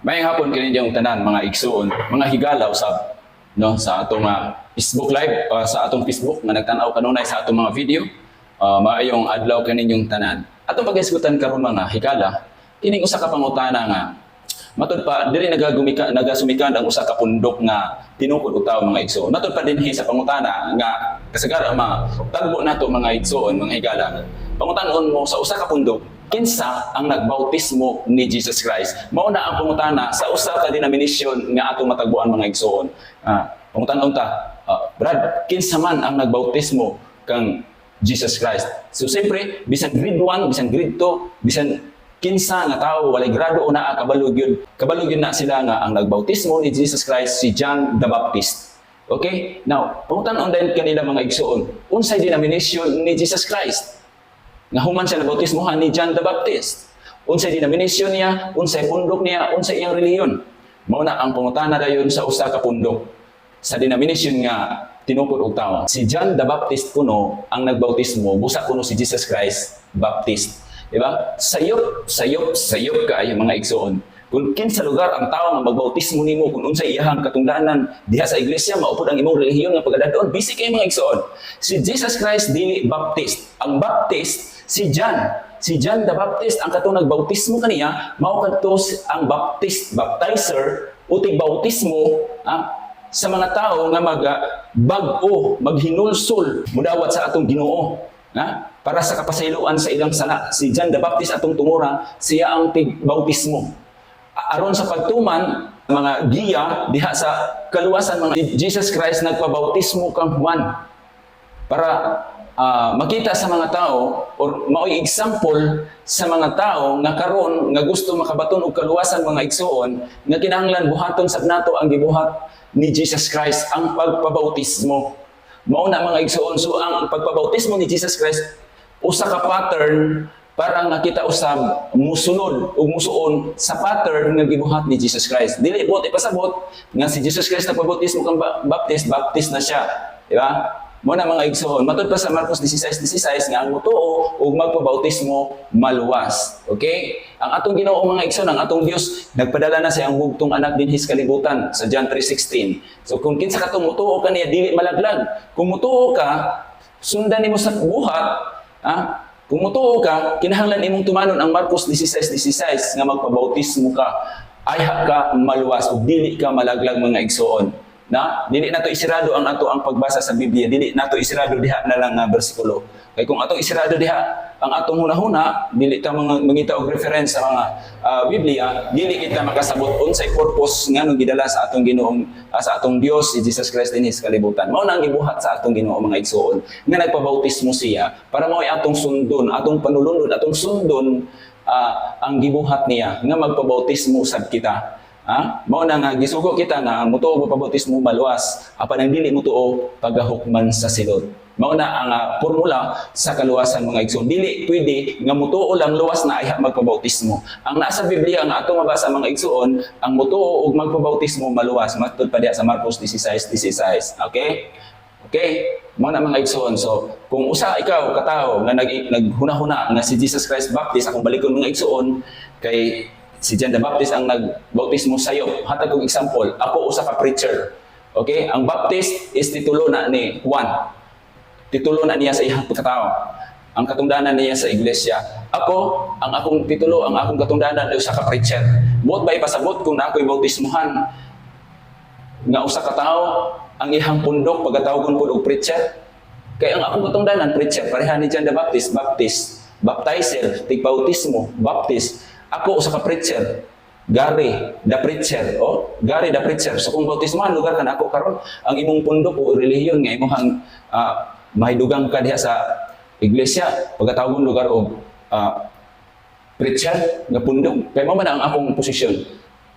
May hapon kini yung tanan mga igsuon, mga higala usab no sa atong ah, Facebook live ah, sa atong Facebook nga nagtan-aw kanunay sa atong mga video. Uh, maayong adlaw kaninyong tanan. Atong pag-isgutan karon mga higala, kining usa ka pangutana nga Matod pa, dili nagagumika, nagasumikad ang usa ka pundok nga tinukod utaw mga igsoon. Matod pa dinhi sa pangutana nga kasagara mga tagbo nato mga igsoon, mga higala. Pangutanon mo sa usa ka pundok, kinsa ang nagbautismo ni Jesus Christ? Mao na ang pangutana sa usa ka denomination nga atong matagbuan mga igsoon. Ah, pangutanon ta, ah, Brad, kinsa man ang nagbautismo kang Jesus Christ? So siyempre, bisan grade 1, bisan grade 2, bisan kinsa nga tao walay grado una kabalog yun kabalog yun na sila nga ang nagbautismo ni Jesus Christ si John the Baptist okay now pangutan-on din kanila mga igsoon unsay denomination ni Jesus Christ nga human siya nabautismohan ni John the Baptist unsay denomination niya unsay pundok niya unsay iyang reliyon mao na ang pangutana dayon sa usa ka pundok sa denomination nga tinukod og tawo si John the Baptist kuno ang nagbautismo busa kuno si Jesus Christ Baptist Di ba? Sayop, sayop, sayop ka ay mga igsoon. Kung kinsa lugar ang tao nga magbautismo nimo kung unsay iyahang katungdanan diha sa iglesia maupod ang imong relihiyon nga pagdadon bisi kay mga igsoon. Si Jesus Christ dili Baptist. Ang Baptist si John. Si John the Baptist ang katong nagbautismo kaniya mao kadto ang Baptist baptizer o bautismo ah, sa mga tao nga mag bag-o maghinulsol mudawat sa atong Ginoo na para sa kapasayloan sa ilang sala. Si John the Baptist atong tumura, siya ang tig-bautismo. Aron sa pagtuman, mga giya diha sa kaluwasan mga Jesus Christ nagpabautismo kang Juan para ah, makita sa mga tao or mao'y example sa mga tao nga karon nga gusto makabaton og kaluwasan mga igsoon nga kinahanglan buhaton sab nato ang gibuhat ni Jesus Christ ang pagpabautismo. Mao na mga igsoon so ang pagpabautismo ni Jesus Christ usa ka pattern para nga kita usab musunod ug musuon sa pattern nga gibuhat ni Jesus Christ. Dili buot ipasabot nga si Jesus Christ nagpabautismo kang ba- baptist baptist na siya di ba mo na mga igsoon. Matud pa sa Marcos 16:16 nga ang mutuo ug magpabautismo maluwas okay? Ang atong Ginoo mga igsoon ang atong Dios nagpadala na sa iyang bugtong anak dinhi sa kalibutan sa John 3:16 so kung kinsa ka mutuo ka niya dili malaglag. Kung mutuo ka sundan nimo sa buhat ha? Kung mutuo ka kinahanglan imong tumanon ang Marcos 16:16 nga magpabautismo ka. Ayha ka maluwas ug dili ka malaglag mga igsoon na dili nato isirado ang ato ang pagbasa sa Biblia. Dili nato isirado diha na lang nga bersikulo. Kay kung atong isirado diha ang atong hunahuna dili ta mga mangita og reference sa mga ah, Biblia dili kita makasabot unsay purpose nga nung gidala sa atong Ginoong ah, sa atong Dios si Jesus Christ dinhi sa kalibutan. Mao na ang gibuhat sa atong Ginoo mga igsoon nga nagpabautismo siya para mao atong sundon atong panulunod atong sundon ah, ang gibuhat niya nga magpabautismo sad kita Ha? Mao na nga gisugo kita nga ang mutuo mo pabautismo maluwas, apan ang dili mutuo pagahukman sa silot. Mao na ang ah, formula sa kaluwasan mga igsoon. Dili pwede nga mutuo lang luwas na ay magpabautismo. Ang nasa Biblia nga atong mabasa mga igsoon, ang mutuo ug magpabautismo maluwas. Matud pa diha sa Marcos 16:16. Okay? Okay? Mao na mga igsoon. So, kung usa ikaw katao nga nag naghuna-huna nga si Jesus Christ Baptist akong balikon mga igsoon kay si John the Baptist ang nagbautismo sayo. Hatag kong example, ako usa ka preacher. Okay? Ang Baptist is titulo na ni Juan. Titulo na niya sa iyang pagkatao. Ang katungdanan niya sa iglesia. Ako, ang akong titulo, ang akong katungdanan ay usa ka preacher. Buot ba ipasabot kung na ako'y bautismuhan nga usa ka tawo ang ihang pundok pagkatawgon ko og preacher? Kaya ang akong katungdanan, preacher, pareha ni John the Baptist, Baptist, baptizer, tigpautismo, Baptist. Ako, usa ka preacher. Gary, the preacher. O, Gary, the preacher. So kung bautismohan, lugar ka na ako karon ang imong pundok o relihiyon nga imong uh, mahidugang ka diha sa iglesia, pagkatawgon lugar o ah, preacher, nga pundok. Kaya mo man ang akong posisyon.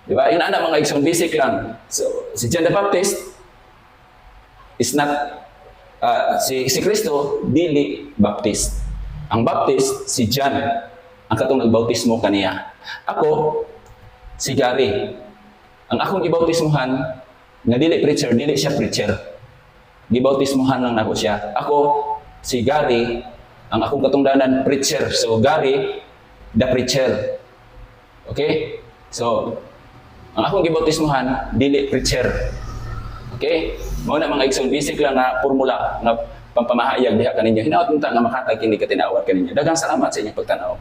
Di ba? Yun ana mga igsoon, basic lang. So, si John the Baptist is not, ah, si, si Kristo, dili Baptist. Ang Baptist, si John, ang katong nagbautismo kaniya. Ako, si Gary. Ang akong gibautismohan, nga dili preacher, dili siya preacher. Gibautismohan lang nako siya. Ako, si Gary, ang akong katungdanan, preacher. So, Gary, the preacher. Okay? So, Ang akong gibautismohan dili preacher. Okay? Mao na mga igsoon basic lang na formula nga pampamahayag diha kaninyo. Hinaot unta nga makatag kini ka tinawat kaninyo. Daghang salamat sa inyong pagtanaw.